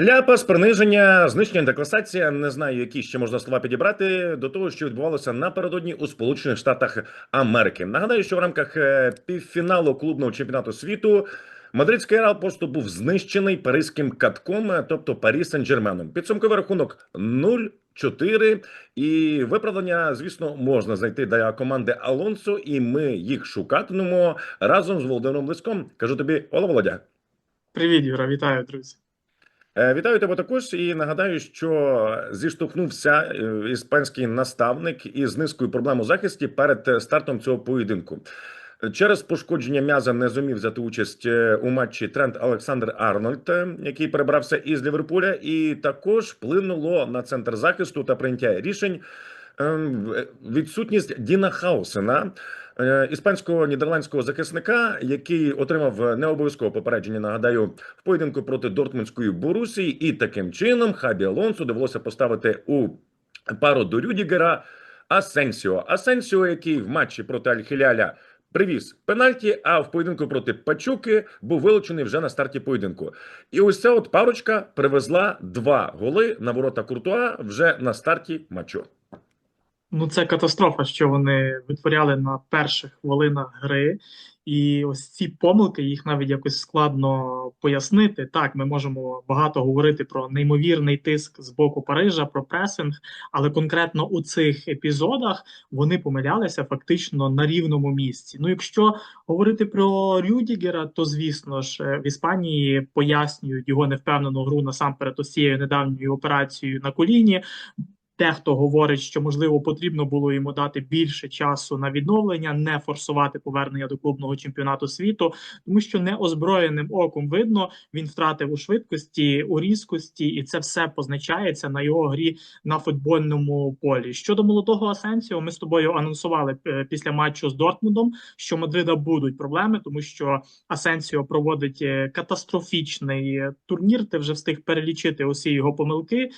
Ляпас, приниження, знищення, декласація. Не знаю, які ще можна слова підібрати до того, що відбувалося напередодні у Сполучених Штатах Америки. Нагадаю, що в рамках е, півфіналу клубного чемпіонату світу мадридський реал просто був знищений паризьким катком, е, тобто Парі Сен-Джерменом. Підсумковий рахунок 0-4. І виправдання, звісно, можна знайти для команди Алонсо, і ми їх шукатимемо разом з Володимиром Лиском. Кажу тобі, Ола Володя. Привіт, Юра, вітаю, друзі. Е, Вітаю тебе також і нагадаю, що зіштовхнувся е, іспанський наставник із низкою проблем у захисті перед стартом цього поєдинку. Через пошкодження м'яза не зумів взяти участь е, у матчі Трент Олександр Арнольд, який перебрався із Ліверпуля, і також вплинуло на центр захисту та прийняття рішень ем, відсутність Діна Хаусена, іспанського нідерландського захисника, який отримав необов'язкове попередження. Нагадаю, в поєдинку проти Дортмундської Борусії, і таким чином Хабі Алонсо довелося поставити у пару до Рюдігера Асенсіо. Асенсіо, який в матчі проти Аль-Хіляля привіз пенальті, а в поєдинку проти Пачуки був вилучений вже на старті поєдинку. І ось ця от парочка привезла два голи на ворота Куртуа вже на старті матчу. Ну, це катастрофа, що вони витворяли на перших хвилинах гри. І ось ці помилки, їх навіть якось складно пояснити. Так, ми можемо багато говорити про неймовірний тиск з боку Парижа, про пресинг, але конкретно у цих епізодах вони помилялися фактично на рівному місці. Ну, якщо говорити про Рюдігера, то звісно ж е, в Іспанії пояснюють його невпевнену гру насамперед ось цією недавньою операцією на коліні. Дехто говорить, що можливо потрібно було йому дати більше часу на відновлення, не форсувати повернення до клубного чемпіонату світу, тому що неозброєним оком видно, він втратив у швидкості, у різкості, і це все позначається на його грі на футбольному полі. Щодо молодого Асенсіо, ми з тобою анонсували е, після матчу з Дортмундом, що Мадрида будуть проблеми, тому що Асенсіо проводить е, катастрофічний е, турнір. Ти вже встиг перелічити усі його помилки.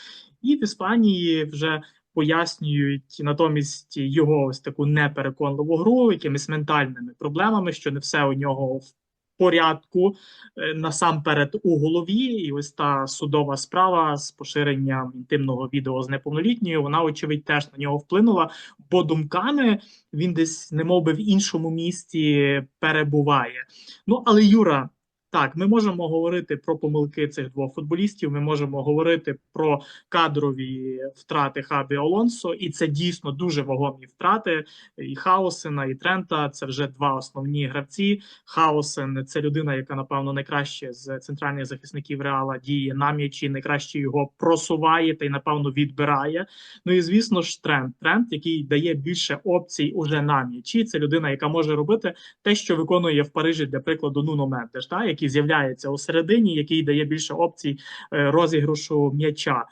І в Іспанії вже пояснюють натомість його ось таку непереконливу гру, якимись ментальними проблемами, що не все у нього в порядку е, насамперед у голові. І ось та судова справа з поширенням інтимного відео з неповнолітньою, вона, очевидь, теж на нього вплинула, бо думками він десь, немов би в іншому місті перебуває. Ну, але Юра. Так, ми можемо говорити про помилки цих двох футболістів. Ми можемо говорити про кадрові втрати Хабі Алонсо, і це дійсно дуже вагомі втрати. І Хаосена, і Трента це вже два основні гравці. Хаосен це людина, яка напевно найкраще з центральних захисників реала діє на м'ячі, найкраще його просуває та й напевно відбирає. Ну і звісно ж, Трент. Трент, який дає більше опцій уже на м'ячі. Це людина, яка може робити те, що виконує в Парижі, для прикладу, Нуно Мендеш, та який з'являється у середині, який дає більше опцій е, розіграшу м'яча.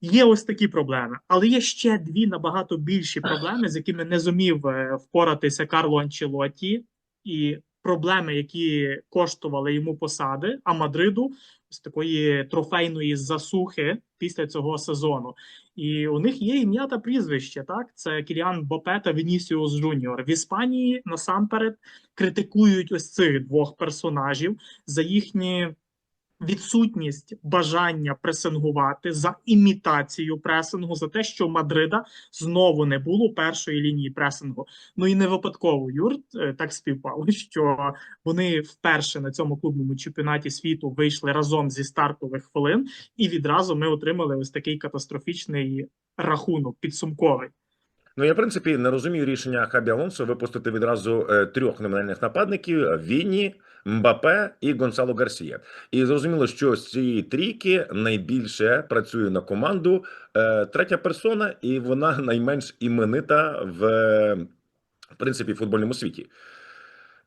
Є ось такі проблеми, але є ще дві набагато більші проблеми, з якими не зумів е, впоратися Карло Анчелоті, і проблеми, які коштували йому посади, а Мадриду з такої трофейної засухи після цього сезону. І у них є ім'я та прізвище. Так, це Кіліан Бопе та Вінісіус Джуніор. В Іспанії насамперед критикують ось цих двох персонажів за їхні відсутність бажання пресингувати за імітацію пресингу, за те, що Мадрида знову не було першої лінії пресингу. Ну і не випадково Юрт е, так співпало, що вони вперше на цьому клубному чемпіонаті світу вийшли разом зі стартових хвилин, і відразу ми отримали ось такий катастрофічний рахунок підсумковий. Ну, я в принципі не розумію рішення Хабі Алонсо випустити відразу е, трьох номінальних нападників: Вінні, Мбапе і Гонсало Гарсія. І зрозуміло, що з цієї трійки найбільше працює на команду е, третя персона, і вона найменш іменита в, е, в принципі футбольному світі.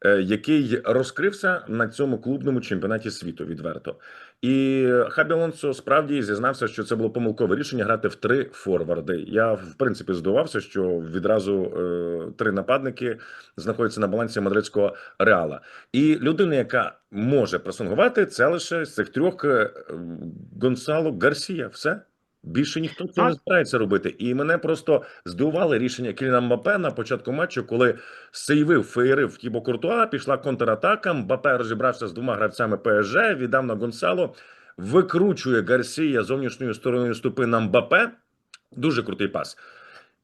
Е, Який розкрився на цьому клубному чемпіонаті світу відверто, і Хабі Алонсо справді зізнався, що це було помилкове рішення грати в три форварди. Я в принципі здивувався, що відразу е, три нападники знаходяться на балансі мадридського реала. І людина, яка може пресингувати, це лише з цих трьох е, Гонсало Гарсія. Все. Більше ніхто цього не старається робити. І мене просто здивували рішення Кіліна Мбапе на початку матчу, коли сейвив феєрив Тібо Куртуа, пішла контратака. Мбапе розібрався з двома гравцями ПСЖ, віддав на Гонсало. викручує Гарсія зовнішньою стороною ступи на Мбапе. Дуже крутий пас.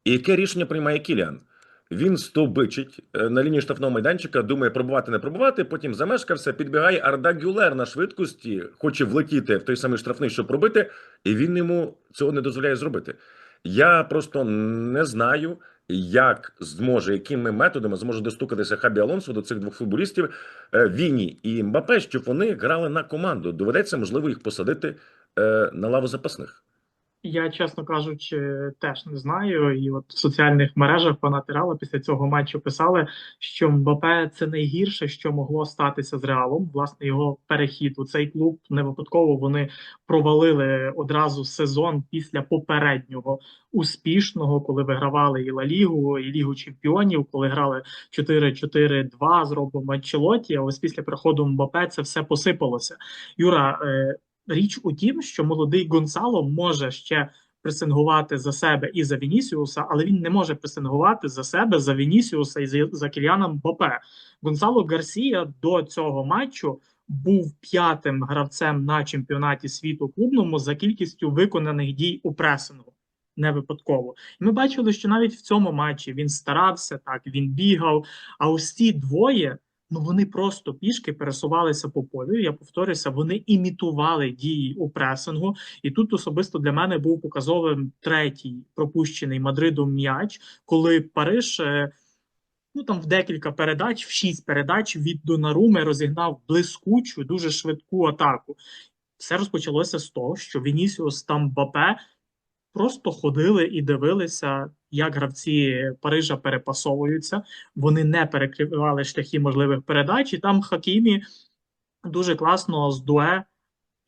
І яке рішення приймає Кіліан? Він стовбичить е, на лінії штрафного майданчика, думає пробувати, не пробувати. Потім замешкався, підбігає Арда Гюлер на швидкості, хоче влетіти в той самий штрафний, щоб пробити, і він йому цього не дозволяє зробити. Я просто не знаю, як зможе, якими методами зможе достукатися Хабі Алонсо до цих двох футболістів е, Віні і Мбапе, щоб вони грали на команду. Доведеться, можливо, їх посадити е, на лаву запасних. Я, чесно кажучи, теж не знаю. І от в соціальних мережах фанати Реала після цього матчу писали, що Мбапе це найгірше, що могло статися з Реалом. Власне, його перехід у цей клуб не випадково вони провалили одразу сезон після попереднього успішного, коли вигравали і Ла Лігу, і Лігу Чемпіонів, коли грали 4-4-2 з Робом Анчелоті. А ось після приходу Мбапе це все посипалося. Юра, е, річ у тім, що молодий Гонсало може ще пресингувати за себе і за Вінісіуса, але він не може пресингувати за себе, за Вінісіуса і за, за Кіліаном Мбапе. Гонсало Гарсія до цього матчу був п'ятим гравцем на чемпіонаті світу клубному за кількістю виконаних дій у пресингу. Не випадково. І ми бачили, що навіть в цьому матчі він старався, так він бігав. А ось ці двоє ну вони просто пішки пересувалися по полю. Я повторюся, вони імітували дії у пресингу. І тут особисто для мене був показовим третій пропущений Мадридом м'яч, коли Париж. е, Ну там в декілька передач, в шість передач від Донаруми розігнав блискучу, дуже швидку атаку. Все розпочалося з того, що Вінісіус та Мбапе просто ходили і дивилися, як гравці Парижа перепасовуються. Вони не перекривали шляхи можливих передач, і там Хакімі дуже класно з дуе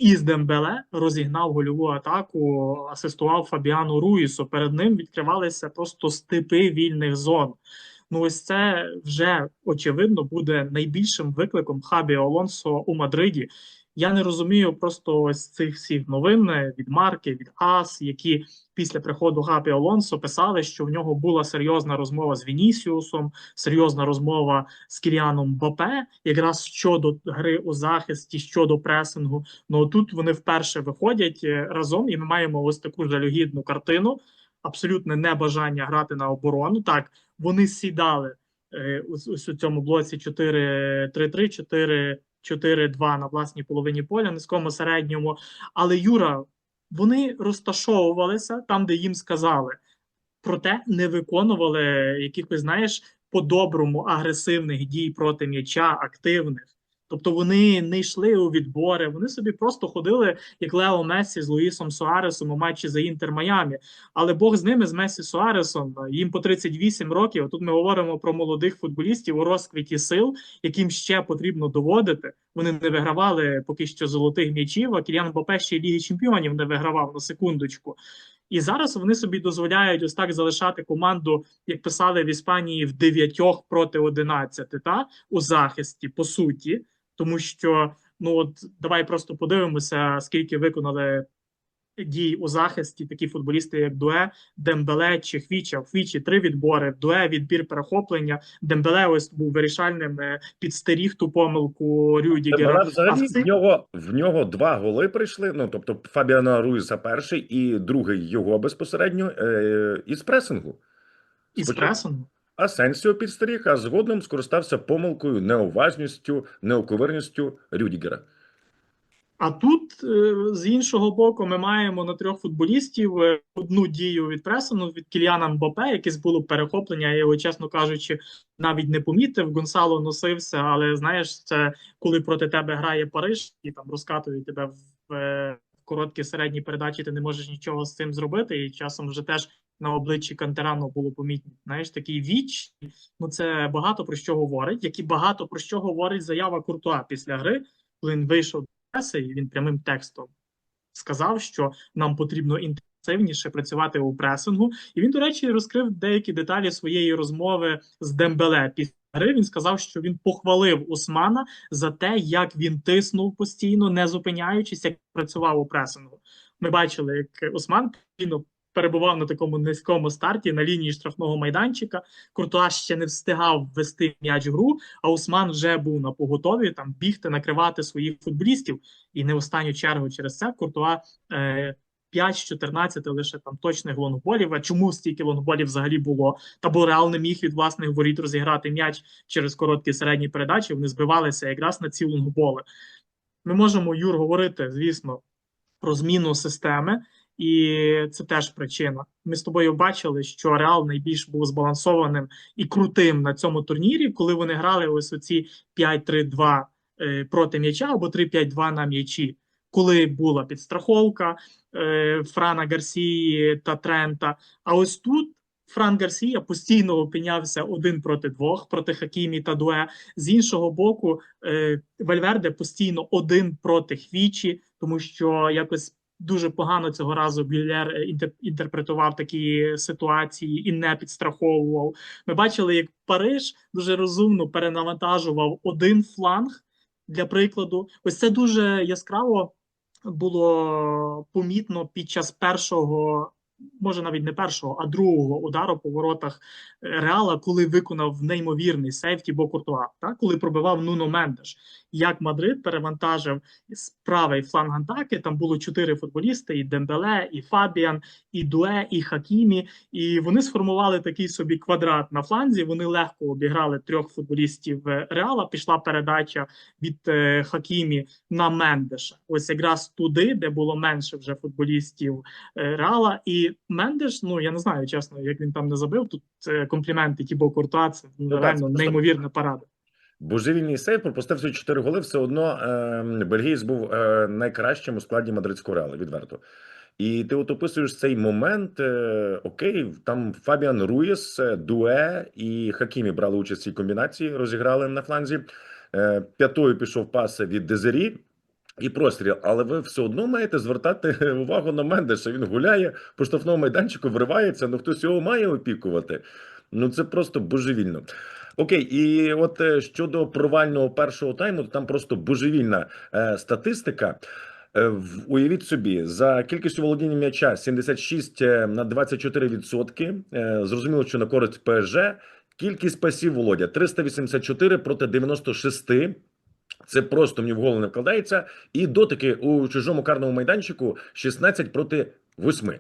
із Дембеле розігнав гольову атаку, асистував Фабіану Руїсу. Перед ним відкривалися просто степи вільних зон. Ну, ось це вже очевидно буде найбільшим викликом Хабі Алонсо у Мадриді. Я не розумію просто ось цих всіх новин е, від Марки, від АС, які після приходу Хабі Алонсо писали, що в нього була серйозна розмова з Вінісіусом, серйозна розмова з Кіліаном Бапе, якраз щодо гри у захисті, щодо пресингу. Ну тут вони вперше виходять е, разом, і ми маємо ось таку жалюгідну картину. Абсолютне небажання грати на оборону. Так, вони сідали е, ось, у цьому блоці 4-3-3, 4-4-2 на власній половині поля, низькому середньому. Але Юра, вони розташовувалися там, де їм сказали, проте не виконували якихось, знаєш, по-доброму агресивних дій проти м'яча, активних. Тобто вони не йшли у відбори, вони собі просто ходили, як Лео Мессі з Луїсом Суаресом у матчі за Інтер Майамі. Але Бог з ними, з Месі Суаресом, їм по 38 років. Тут ми говоримо про молодих футболістів у розквіті сил, яким ще потрібно доводити. Вони не вигравали поки що золотих м'ячів, а Кіліан Бапе ще Ліги Чемпіонів не вигравав на секундочку. І зараз вони собі дозволяють ось так залишати команду, як писали в Іспанії, в дев'ятьох проти 11, та у захисті, по суті. Тому що ну от давай просто подивимося, скільки виконали дій у захисті такі футболісти, як Дуе, Дембеле чи Хвіча. В Хвічі три відбори, Дуе відбір перехоплення. Дембеле ось був вирішальним, е, підстеріг ту помилку Рюдігера. Взагалі А в цих- в нього в нього два голи прийшли. Ну тобто Фабіана Руїса перший і другий його безпосередньо е, із пресингу. Із пресингу. Асенсіо підстеріг, а згодом скористався помилкою, неуважністю, неоковирністю Рюдігера. А тут е, з іншого боку ми маємо на трьох футболістів е, одну дію від пресингу від Кіліана Мбапе, якесь було перехоплення. Я його, чесно кажучи, навіть не помітив. Гонсало носився, але знаєш, це коли проти тебе грає Париж і там розкатує тебе в е, короткі середні передачі, ти не можеш нічого з цим зробити. І часом вже теж на обличчі Кантерано було помітно. Знаєш, такий віч. Ну це багато про що говорить, як і багато про що говорить заява Куртуа після гри, коли він вийшов преси, і він прямим текстом сказав, що нам потрібно інтенсивніше працювати у пресингу. І він, до речі, розкрив деякі деталі своєї розмови з Дембеле після гри. Він сказав, що він похвалив Усмана за те, як він тиснув постійно, не зупиняючись, як працював у пресингу. Ми бачили, як Усман постійно перебував на такому низькому старті на лінії штрафного майданчика. Куртуа ще не встигав ввести м'яч в гру, а Усман вже був на поготові там бігти, накривати своїх футболістів. І не в останню чергу через це Куртуа е, 5 з 14 лише там точних лонгболів. А чому стільки лонгболів взагалі було? Та бо Реал не міг від власних воріт розіграти м'яч через короткі середні передачі. Вони збивалися якраз на ці лонгболи. Ми можемо, Юр, говорити, звісно, про зміну системи, і це теж причина. Ми з тобою бачили, що Реал найбільш був збалансованим і крутим на цьому турнірі, коли вони грали ось оці 5-3-2 е, проти м'яча або 3-5-2 на м'ячі. Коли була підстраховка е, Франа Гарсії та Трента. А ось тут Фран Гарсія постійно опинявся один проти двох проти Хакімі та Дуе. З іншого боку, е, Вальверде постійно один проти Хвічі, тому що якось дуже погано цього разу Бюллер е, інтер- інтерпретував такі ситуації і не підстраховував. Ми бачили, як Париж дуже розумно перенавантажував один фланг. Для прикладу, ось це дуже яскраво було помітно під час першого, може навіть не першого, а другого удару по воротах е, Реала, коли виконав неймовірний сейф Тібо Куртуа, так? коли пробивав Нуно Мендеш. Як Мадрид перевантажив з правий фланг атаки, там було чотири футболісти: і Дембеле, і Фабіан, і Дуе, і Хакімі. І вони сформували такий собі квадрат на фланзі. Вони легко обіграли трьох футболістів е, Реала. Пішла передача від е, Хакімі на Мендеша. Ось якраз туди, де було менше вже футболістів Реала. І Мендеш, ну я не знаю, чесно, як він там не забив. Тут е, компліменти Тібо Куртуа, це ну, так, реально неймовірна парада. Божевільний сейв пропустив всі 4 голи. Все одно е, бельгієць був е, найкращим у складі мадридського реалу, відверто. І ти от описуєш цей момент. Е, окей, там Фабіан Руїс, е, Дуе і Хакімі брали участь в цій комбінації, розіграли на фланзі. Е, п'ятою пішов пас від Дезері. І простріл, але ви все одно маєте звертати увагу на Мендеша. Він гуляє по штрафному майданчику, вривається. Ну хтось його має опікувати. Ну це просто божевільно. Окей, і от е, щодо провального першого тайму, то там просто божевільна е, статистика. Е, Уявіть собі, за кількістю володіння м'яча 76 на 24 відсотки. Е, Зрозуміло, що на користь ПСЖ. Кількість пасів Володя 384 проти 96. Це просто мені в голову не вкладається. І дотики у чужому карному майданчику 16 проти 8.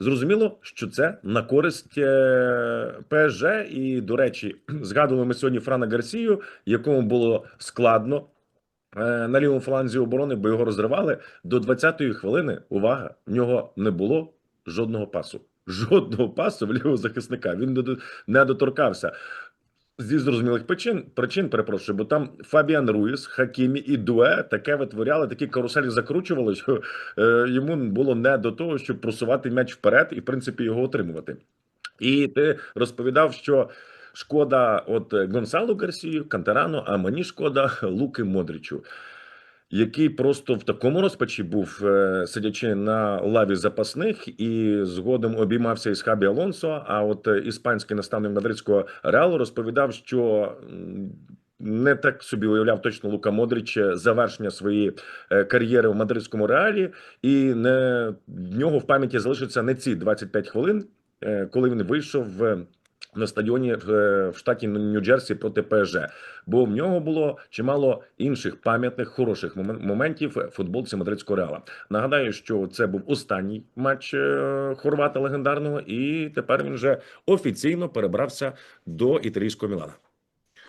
Зрозуміло, що це на користь е, ПСЖ. І, до речі, згадували ми сьогодні Франа Гарсію, якому було складно е, на лівому фланзі оборони, бо його розривали. До 20-ї хвилини, увага, в нього не було жодного пасу. Жодного пасу в лівого захисника. Він не доторкався. Зі зрозумілих причин, причин, перепрошую, бо там Фабіан Руїс, Хакімі і Дуе таке витворяли, такі каруселі закручували, що е, йому було не до того, щоб просувати м'яч вперед і, в принципі, його отримувати. І ти розповідав, що шкода от Гонсалу Гарсію, Кантерану, а мені шкода Луки Модрічу, який просто в такому розпачі був, е, сидячи на лаві запасних, і згодом обіймався із Хабі Алонсо. А от е, іспанський наставник мадридського реалу розповідав, що. Не так собі уявляв точно Лука Модрич е, завершення своєї кар'єри в мадридському реалі, і не в нього в пам'яті залишаться не ці 25 хвилин, коли він вийшов на стадіоні в, е, штаті Нью-Джерсі проти ПСЖ. Бо в нього було чимало інших пам'ятних хороших моментів футболці мадридського реала. Нагадаю, що це був останній матч е, хорвата легендарного, і тепер він вже офіційно перебрався до італійського Мілана.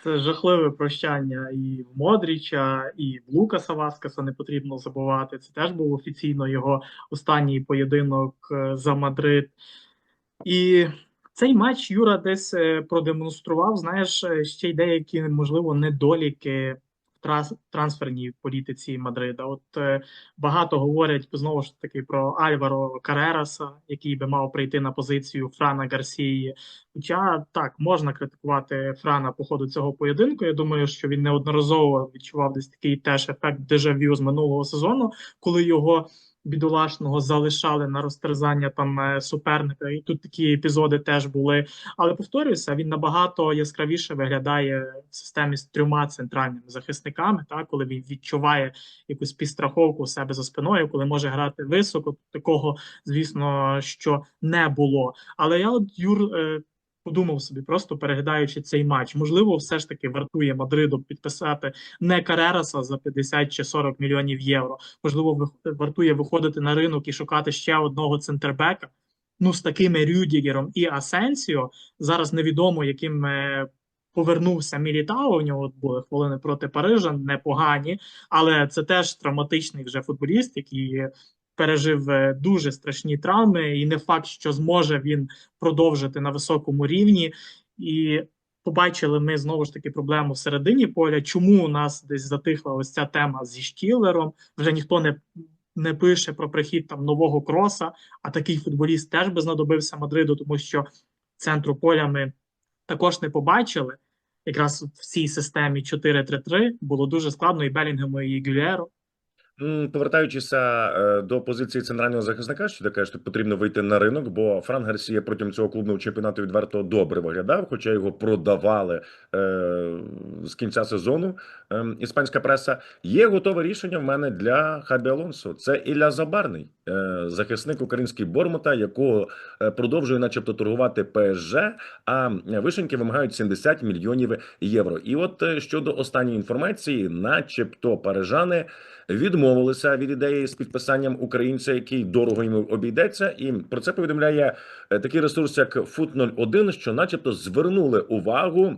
Це жахливе прощання і в Модріча, і в Лукаса Васкаса не потрібно забувати. Це теж був офіційно його останній поєдинок е, за Мадрид. І цей матч Юра десь е, продемонстрував, знаєш, е, ще й деякі, можливо, недоліки в трансферній політиці Мадрида. От е, багато говорять знову ж таки про Альваро Карераса, який би мав прийти на позицію Франа Гарсії. Хоча так можна критикувати Франа по ходу цього поєдинку. Я думаю, що він неодноразово відчував десь такий теж ефект дежавю з минулого сезону, коли його бідолашного залишали на розтерзання там е, суперника. І тут такі епізоди теж були. Але повторююся, він набагато яскравіше виглядає в системі з трьома центральними захисниками, так, коли він відчуває якусь підстраховку у себе за спиною, коли може грати високо. Такого, звісно, що не було. Але я от Юр. Е, Подумав собі, просто переглядаючи цей матч, можливо, все ж таки вартує Мадриду підписати не Карераса за 50 чи 40 мільйонів євро. Можливо, вартує виходити на ринок і шукати ще одного центрбека. Ну, з такими Рюдігером і Асенсіо зараз невідомо, яким е, повернувся Мілітао. У нього були хвилини проти Парижа, непогані, але це теж травматичний вже футболіст, який пережив е, дуже страшні травми, і не факт, що зможе він продовжити на високому рівні. І побачили ми знову ж таки проблему в середині поля. Чому у нас десь затихла ось ця тема зі Штілером? Вже ніхто не, не пише про прихід там нового кроса, а такий футболіст теж би знадобився Мадриду, тому що центру поля ми також не побачили. Якраз в цій системі 4-3-3 було дуже складно і Белінгему, і Гюлєру. Повертаючися е, до позиції центрального захисника, що кажеш, що потрібно вийти на ринок, бо Фран Гарсія протягом цього клубного чемпіонату відверто добре виглядав, хоча його продавали е, з кінця сезону. Е, іспанська преса. Є готове рішення в мене для Хабі Алонсо. Це Ілля Забарний, е, захисник український Бормута, якого е, продовжує, начебто, торгувати ПСЖ, а вишеньки вимагають 70 мільйонів євро. І от е, щодо останньої інформації, начебто парижани відмовилися від ідеї з підписанням українця, який дорого йому обійдеться, і про це повідомляє е, такий ресурс, як Foot 01, що, начебто, звернули увагу.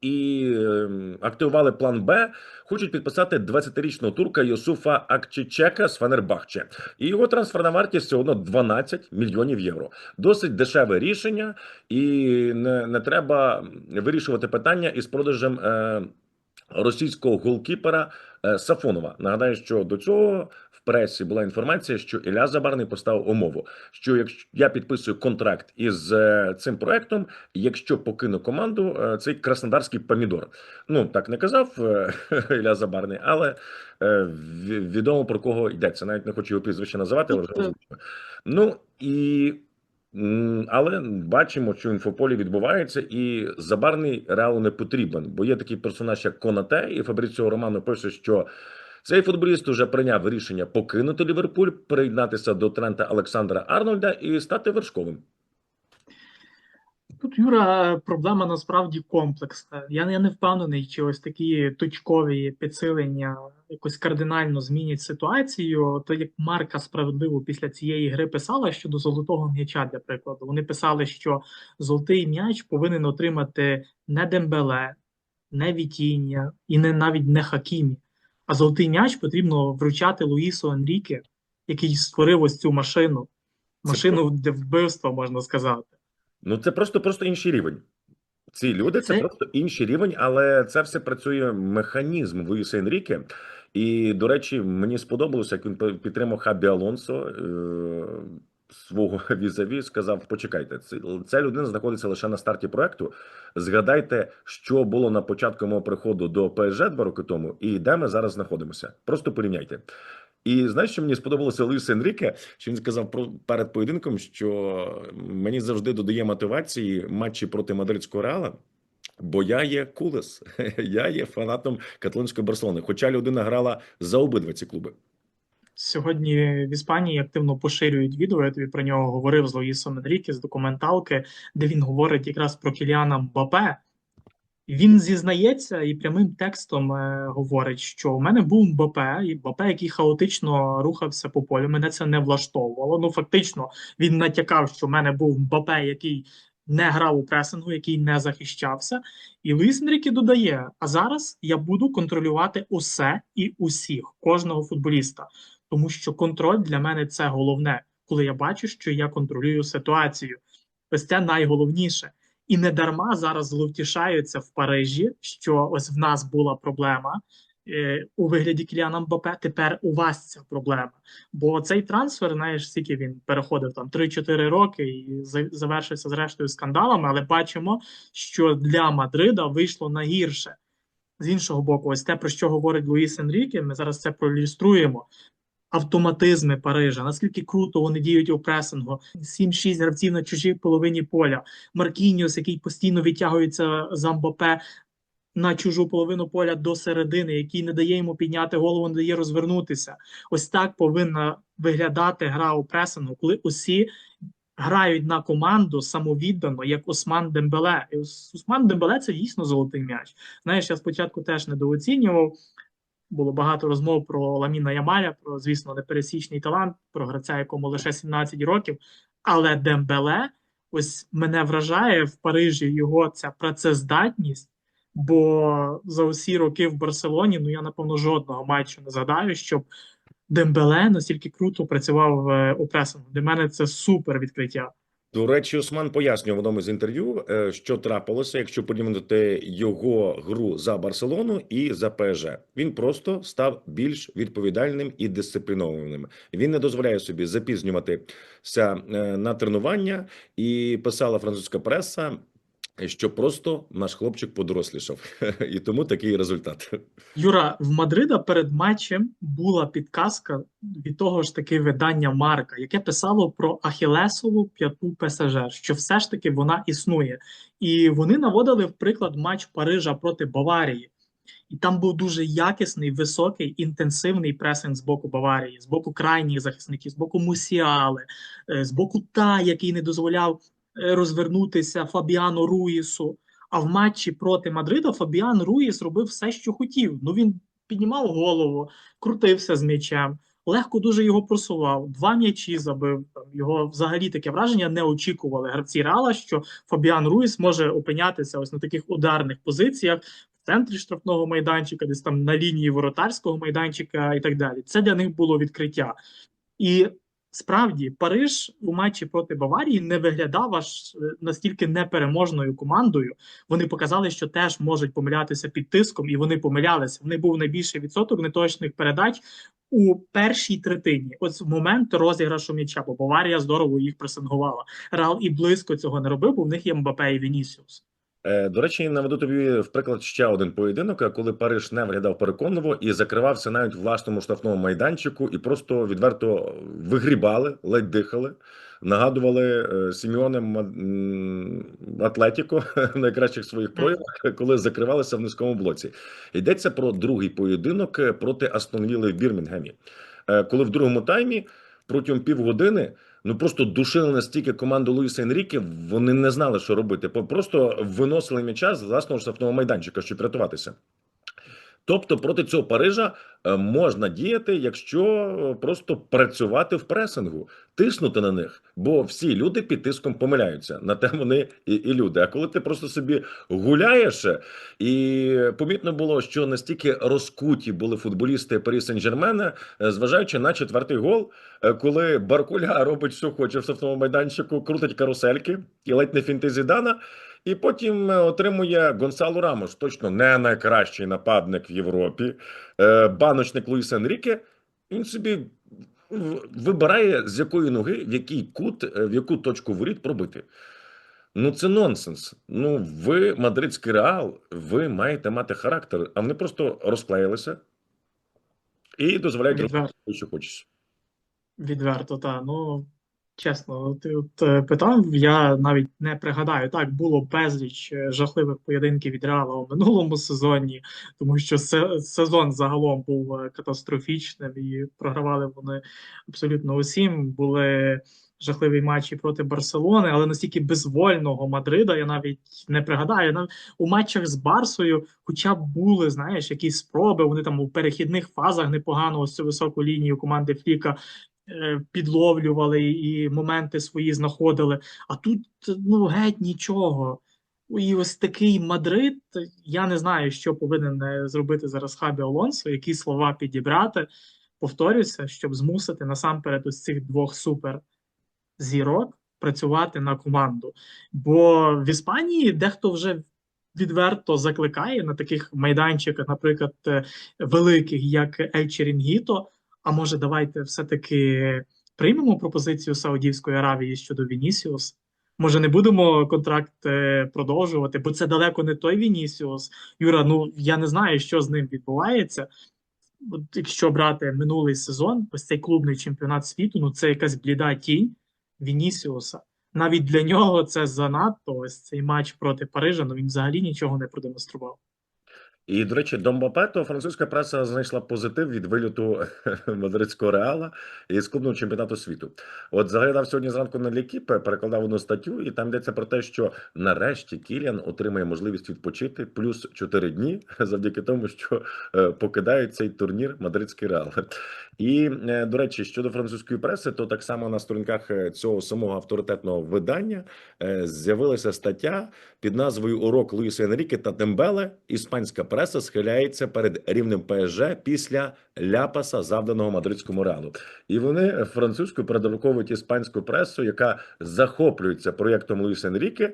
І ем, активували план Б. Хочуть підписати 20-річного турка Йосуфа Акчичека з Фенербахче. І його трансферна вартість все одно 12 мільйонів євро. Досить дешеве рішення, і не, не треба вирішувати питання із продажем е, російського голкіпера Сафонова. Нагадаю, що до цього в пресі була інформація, що Ілля Забарний поставив умову, що якщо я підписую контракт із е, цим проектом, якщо покину команду, е, цей краснодарський помідор. Ну так не казав е, Ілля Забарний, але е, відомо про кого йдеться. Навіть не хочу його прізвище називати, але вже Ну і. Але бачимо, що в інфополі відбувається, і забарний реалу не потрібен, бо є такий персонаж, як Конате, і Фабріціо Романо пише, що цей футболіст уже прийняв рішення покинути Ліверпуль, приєднатися до Трента Олександра Арнольда і стати вершковим. Тут, Юра, проблема насправді комплексна. Я, я не впевнений, чи ось такі точкові підсилення якось кардинально змінять ситуацію. То як Марка справедливо після цієї гри писала щодо золотого м'яча, для прикладу. Вони писали, що золотий м'яч повинен отримати не Дембеле, не Вітіння і не навіть не Хакімі. А золотий м'яч потрібно вручати Луїсу Енріке, який створив ось цю машину. Машину для вбивства, можна сказати. Ну це просто просто інший рівень. Ці люди це Це- просто інший рівень, але це все працює механізм Луїса Енріке. І, до речі, мені сподобалося, як він підтримав Хабі Алонсо е, свого візаві. Сказав: почекайте, ця людина знаходиться лише на старті проекту. Згадайте, що було на початку мого приходу до ПСЖ два роки тому, і де ми зараз знаходимося. Просто порівняйте. І знаєш, що мені сподобалося Луїс Енріке, що він сказав про перед поєдинком, що мені завжди додає мотивації матчі проти мадридського реала. Бо я є кулес, я є фанатом каталонської Барселони. Хоча людина грала за обидва ці клуби. Сьогодні в Іспанії активно поширюють відео. Я тобі про нього говорив з Луїсом Енріке з документалки, де він говорить якраз про Кіліана Мбапе. Він зізнається і прямим текстом е, говорить, що у мене був Мбапе, і Мбапе, який хаотично рухався по полю. Мене це не влаштовувало. Ну фактично, він натякав, що в мене був Мбапе, який не грав у пресингу, який не захищався. І Луїс Енріке додає: а зараз я буду контролювати усе і усіх, кожного футболіста. Тому що контроль для мене це головне, коли я бачу, що я контролюю ситуацію. Ось це найголовніше. І не дарма зараз зловтішаються в Парижі, що ось в нас була проблема е, у вигляді Кіліана Мбапе. Тепер у вас ця проблема. Бо цей трансфер, знаєш, скільки він переходив там 3-4 роки і завершився зрештою скандалами, але бачимо, що для Мадрида вийшло на гірше. З іншого боку, ось те, про що говорить Луїс Енріке, ми зараз це проілюструємо. Автоматизми Парижа, наскільки круто вони діють у пресингу. 7-6 гравців на чужій половині поля. Маркініус, який постійно відтягується за Мбапе на чужу половину поля до середини, який не дає йому підняти голову, не дає розвернутися. Ось так повинна виглядати гра у пресингу, коли усі грають на команду самовіддано, як Осман Дембеле. І Осман Дембеле це дійсно золотий м'яч. Знаєш, я спочатку теж недооцінював. Було багато розмов про Ламіна Ямаля, про, звісно, непересічний талант, про гравця, якому лише 17 років. Але Дембеле ось мене вражає в Парижі його ця працездатність. Бо за усі роки в Барселоні, ну я напевно жодного матчу не згадаю, щоб Дембеле настільки круто працював е, у пресингу. Для мене це супер відкриття. До речі, Осман пояснював в одному з інтерв'ю, е, що трапилося, якщо порівняти його гру за Барселону і за ПСЖ. Він просто став більш відповідальним і дисциплінованим. Він не дозволяє собі запізнюватися е, на тренування, і писала французька преса. Що просто наш хлопчик подорослішав, і тому такий результат. Юра, в Мадрида перед матчем була підказка від того ж таки видання Марка, яке писало про Ахілесову п'яту ПСЖ, що все ж таки вона існує. І вони наводили в приклад матч Парижа проти Баварії. І там був дуже якісний, високий, інтенсивний пресинг з боку Баварії, з боку крайніх захисників, з боку Мусіали, е, з боку Та, який не дозволяв розвернутися Фабіану Руїсу. А в матчі проти Мадрида Фабіан Руїс робив все, що хотів. Ну він піднімав голову, крутився з м'ячем, легко дуже його просував. Два м'ячі забив. Його взагалі таке враження не очікували гравці Реала, що Фабіан Руїс може опинятися ось на таких ударних позиціях в центрі штрафного майданчика, десь там на лінії воротарського майданчика і так далі. Це для них було відкриття. І справді Париж у матчі проти Баварії не виглядав аж е, настільки непереможною командою. Вони показали, що теж можуть помилятися під тиском, і вони помилялися. В них був найбільший відсоток неточних передач у першій третині. Ось в момент розіграшу м'яча, бо Баварія здорово їх пресингувала. Реал і близько цього не робив, бо в них є Мбапе і Вінісіус. Е, До речі, наведу тобі в приклад ще один поєдинок, е, коли Париж не виглядав переконливо і закривався навіть власному штрафному майданчику, і просто відверто вигрібали, ледь дихали. Нагадували е, Сіміоне Атлетіко в найкращих своїх проявах, коли закривалися в низькому блоці. Йдеться про другий поєдинок проти Астон Вілли в Бірмінгемі, коли в другому таймі протягом півгодини ну просто душили настільки команду Луїса Енріке, вони не знали, що робити. Просто виносили м'яча з власного штрафного майданчика, щоб рятуватися. Тобто проти цього Парижа е, можна діяти, якщо е, просто працювати в пресингу, тиснути на них, бо всі люди під тиском помиляються. На те вони і, і люди. А коли ти просто собі гуляєш, е, і помітно було, що настільки розкуті були футболісти Парі Сен-Жермена, е, зважаючи на четвертий гол, коли Баркуля робить, що хоче в штрафному майданчику, крутить карусельки і ледь не фінти Зідана. І потім е, отримує Гонсало Рамос, точно не найкращий нападник в Європі, е, баночник Луїса Енріке. Він собі вибирає, з якої ноги, в який кут, е, в яку точку воріт пробити. Ну, це нонсенс. Ну, ви мадридський реал, ви маєте мати характер, а вони просто розклеїлися і дозволяють робити, що хочеш. Відверто, та ну чесно, ти от е, питав, я навіть не пригадаю. Так було безліч е, жахливих поєдинків від Реала у минулому сезоні, тому що сезон загалом був е, катастрофічним і програвали вони абсолютно усім. Були жахливі матчі проти Барселони, але настільки безвольного Мадрида я навіть не пригадаю. Нав- У матчах з Барсою, хоча б були, знаєш, якісь спроби. Вони там у перехідних фазах непогано ось цю високу лінію команди Фліка підловлювали і моменти свої знаходили. А тут ну геть нічого. І ось такий Мадрид. Я не знаю, що повинен е, зробити зараз Хабі Алонсо, які слова підібрати. Повторюся, щоб змусити насамперед ось цих двох супер зірок працювати на команду. Бо в Іспанії дехто вже відверто закликає на таких майданчиках, наприклад, е, великих, як Ель Черінгіто. А може, давайте все-таки приймемо пропозицію Саудівської Аравії щодо Вінісіус? Може, не будемо контракт е, продовжувати, бо це далеко не той Вінісіус. Юра, ну я не знаю, що з ним відбувається. от якщо брати минулий сезон, ось цей клубний чемпіонат світу, ну це якась бліда тінь Вінісіуса. Навіть для нього це занадто. Ось цей матч проти Парижа. Ну він взагалі нічого не продемонстрував. І, до речі, до Мбапе, французька преса знайшла позитив від виліту мадридського реала із клубного чемпіонату світу. От заглядав сьогодні зранку на Лікіпе, перекладав одну статтю, і там йдеться про те, що нарешті Кіліан отримає можливість відпочити плюс 4 дні завдяки тому, що покидає покидають цей турнір мадридський реал. І е, до речі, щодо французької преси, то так само на сторінках е, цього самого авторитетного видання е, з'явилася стаття під назвою Урок Луїса Енріке та Дембеле. Іспанська преса схиляється перед рівнем ПСЖ після ляпаса, завданого мадридському реалу. І вони французькою передруковують іспанську пресу, яка захоплюється проєктом Луїса Енріке,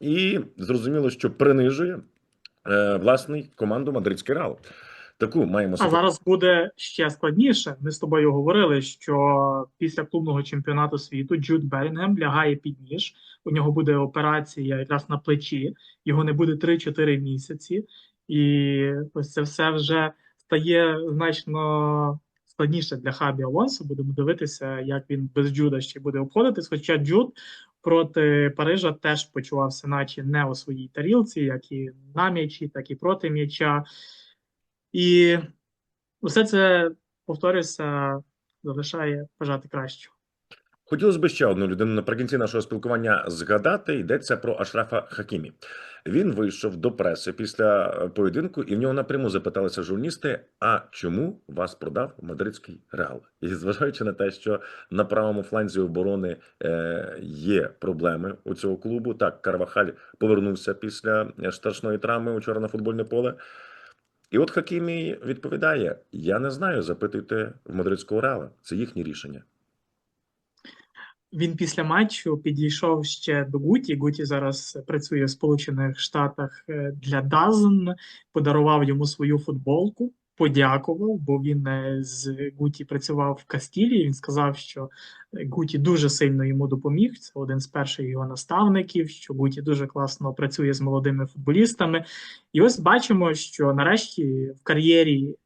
і зрозуміло, що принижує власний команду мадридський реал. Таку маємо А зараз буде ще складніше. Ми з тобою говорили, що після клубного чемпіонату світу Джуд Белінгем лягає під ніж. У нього буде операція якраз на плечі, його не буде 3-4 місяці, і ось це все вже стає значно складніше для Хабі Алонсо. Будемо дивитися, як він без Джуда ще буде обходитись. Хоча Джуд проти Парижа теж почувався, наче не у своїй тарілці, як і на м'ячі, так і проти м'яча. І усе це, повторюся, залишає бажати кращого. Хотілося б ще одну людину наприкінці нашого спілкування згадати. Йдеться про Ашрафа Хакімі. Він вийшов до преси після е, поєдинку, і в нього напряму запиталися журналісти: а чому вас продав мадридський реал? І зважаючи на те, що на правому фланзі оборони е, є проблеми у цього клубу. Так, Карвахаль повернувся після е, страшної травми учора на футбольне поле. І от Хакімі відповідає: Я не знаю, запитуйте в мадридського реала. Це їхнє рішення. Він після матчу підійшов ще до Гуті. Гуті зараз працює в Сполучених Штатах е, для Дазен, подарував йому свою футболку, подякував, бо він е, з Гуті працював в Кастілії. Він сказав, що Гуті дуже сильно йому допоміг. Це один з перших його наставників. Що Гуті дуже класно працює з молодими футболістами. І ось бачимо, що нарешті в кар'єрі.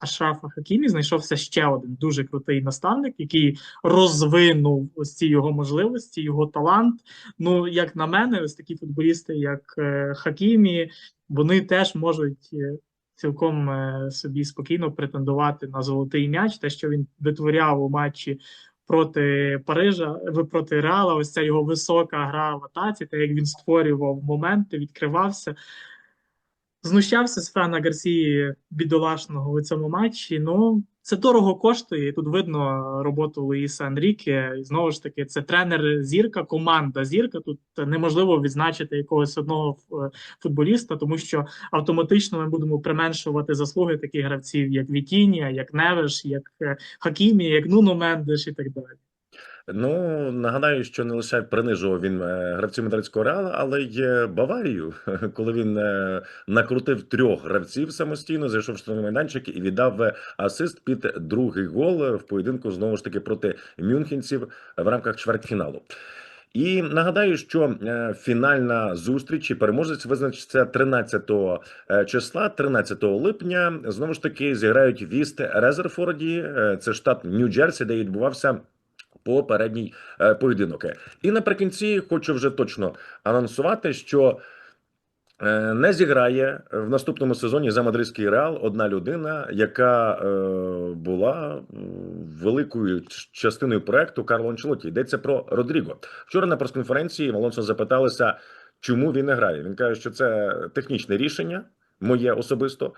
Ашрафа Хакімі знайшовся ще один дуже крутий наставник, який розвинув ось ці його можливості, його талант. Ну, як на мене, ось такі футболісти, як е, Хакімі, вони теж можуть е, цілком е, собі спокійно претендувати на золотий м'яч. Те, що він витворяв у матчі проти Парижа, ви- проти Реала, ось ця його висока гра в атаці, те, як він створював моменти, відкривався. Знущався з Франа Гарсії бідолашного у цьому матчі. Ну, це дорого коштує. Тут видно роботу Луїса Анріке. Знову ж таки, це тренер зірка, команда зірка. Тут неможливо відзначити якогось одного е, футболіста, тому що автоматично ми будемо применшувати заслуги таких гравців, як Вітінія, як Невеш, як е, Хакімі, як Нуно Мендеш і так далі. Ну нагадаю, що не лише принижував він е, гравців мадридського реала, але й е, Баварію, коли він е, накрутив трьох гравців самостійно, зайшов в штрафний майданчик і віддав асист під другий гол в поєдинку знову ж таки проти мюнхенців в рамках чвертьфіналу. І нагадаю, що фінальна зустріч і переможець визначиться 13 е, числа, 13 липня. Знову ж таки зіграють в Іст Резерфорді. Це штат Нью-Джерсі, де відбувався попередній е, поєдинок. І наприкінці хочу вже точно анонсувати, що е, не зіграє в наступному сезоні за мадридський реал одна людина, яка е, була великою частиною проекту Карло Анчелоті. Йдеться про Родріго. Вчора на прес-конференції Алонсо запиталися, чому він не грає. Він каже, що це технічне рішення, моє особисто.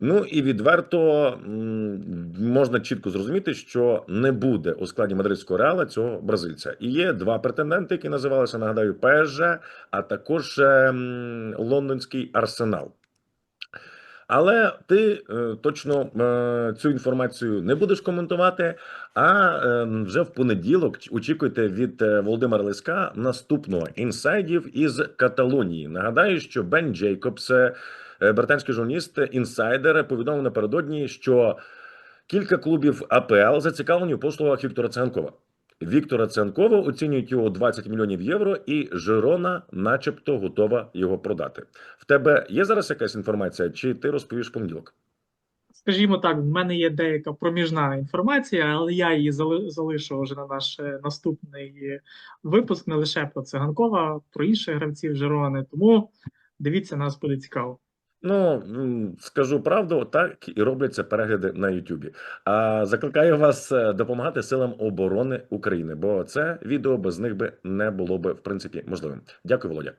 Ну і відверто можна чітко зрозуміти, що не буде у складі мадридського реала цього бразильця. І є два претенденти, які називалися, нагадаю, ПСЖ, а також ем, лондонський арсенал. Але ти е, точно е, цю інформацію не будеш коментувати. А е, вже в понеділок очікуйте від е, Володимира Лиска наступного інсайдів із Каталонії. Нагадаю, що Бен Джейкобс, британський журналіст, інсайдер, повідомив напередодні, що кілька клубів АПЛ зацікавлені у послугах Віктора Циганкова. Віктора Циганкова оцінюють його 20 мільйонів євро, і Жирона, начебто, готова його продати. В тебе є зараз якась інформація, чи ти розповіш понеділок? скажімо так, в мене є деяка проміжна інформація, але я її залишу вже на наш е, наступний випуск, не лише про циганкова, про інших гравців Жерони. Тому дивіться, нас буде цікаво. Ну, скажу правду, так і робляться перегляди на Ютубі. А закликаю вас е, допомагати силам оборони України, бо це відео без них би не було би в принципі можливим. Дякую, Володя.